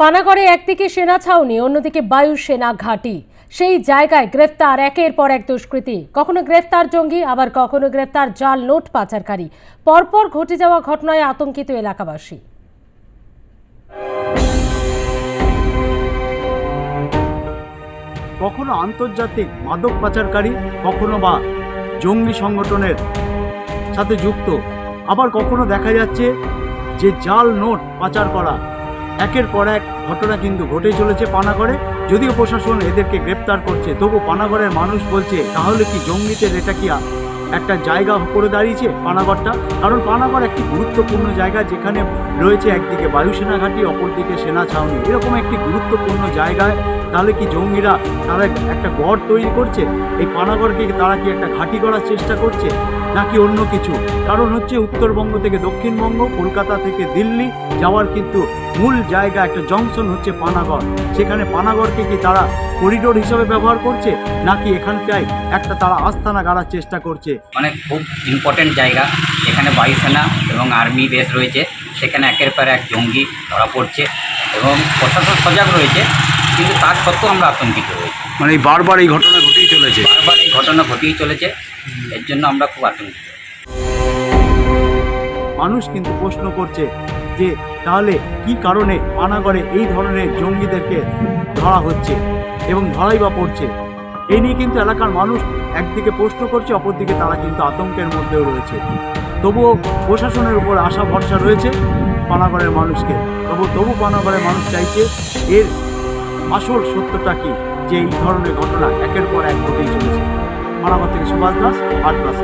পানাগড়ে একদিকে সেনা ছাউনি, অন্যদিকে বায়ু সেনা ঘাঁটি। সেই জায়গায় গ্রেফতার একের পর এক দুষ্কৃতী। কখনো গ্রেফতার জঙ্গি, আবার কখনো গ্রেফতার জাল নোট পাচারকারী। পরপর ঘটে যাওয়া ঘটনায় আতঙ্কিত এলাকাবাসী। কখনো আন্তর্জাতিক মাদক পাচারকারী, কখনো বা জঙ্গি সংগঠনের সাথে যুক্ত। আবার কখনো দেখা যাচ্ছে যে জাল নোট পাচার করা একের পর এক ঘটনা কিন্তু ঘটে চলেছে পানাগড়ে। যদিও প্রশাসন এদেরকে গ্রেপ্তার করছে, তবু পানাগড়ের মানুষ বলছে, তাহলে কি জঙ্গিদের এটা কি একটা জায়গা করে দাঁড়িয়েছে পানাগড়টা? কারণ পানাগড় একটি গুরুত্বপূর্ণ জায়গা যেখানে রয়েছে একদিকে বায়ুসেনা ঘাঁটি, অপরদিকে সেনা ছাউনি। এরকম একটি গুরুত্বপূর্ণ জায়গায় তাহলে কি জঙ্গিরা তারা একটা গড় তৈরি করছে? এই পানাগড়কে তারা কি একটা ঘাঁটি করার চেষ্টা করছে? নাকি অন্য কিছু? কারণ হচ্ছে উত্তরবঙ্গ থেকে দক্ষিণবঙ্গ, কলকাতা থেকে দিল্লি যাওয়ার কিন্তু মূল জায়গা একটা জংশন হচ্ছে পানাগড়। সেখানে পানাগড়কে কি তারা করিডোর হিসেবে ব্যবহার করছে? নাকি এখানটায় একটা তারা আস্তানা গাড়ার চেষ্টা করছে? মানে খুব ইম্পর্টেন্ট জায়গা। এখানে বায়ুসেনা এবং আর্মি বেস রয়েছে। সেখানে একের পর এক জঙ্গি ধরা পড়ছে। এবং প্রশাসন সজাগ রয়েছে কিন্তু তার সত্ত্বেও আমরা আতঙ্কিত রয়েছি। মানে এই বারবার এই ঘটনা ঘটেই চলেছে? বারবার এই ঘটনা ঘটেই চলেছে এর জন্য আমরা খুব আতঙ্কিত। মানুষ কিন্তু প্রশ্ন করছে যে তাহলে কি কারণে পানাগড়ে এই ধরনের জঙ্গিদেরকে ধরা হচ্ছে এবং ধরাই বা পড়ছে? এই নিয়ে কিন্তু এলাকার মানুষ একদিকে প্রশ্ন করছে অপরদিকে তারা কিন্তু আতঙ্কের মধ্যেও রয়েছে। তবুও প্রশাসনের উপর আশা ভরসা রয়েছে। পানাগড়ের মানুষকে। তবু তবু পানাগড়ের মানুষ চাইছে, এর আসল সত্যটা কি? যে এই ধরনের ঘটনা একের পর এক ঘটেই চলেছে। পানাগড় থেকে সুভাষ দাস, আট প্লাস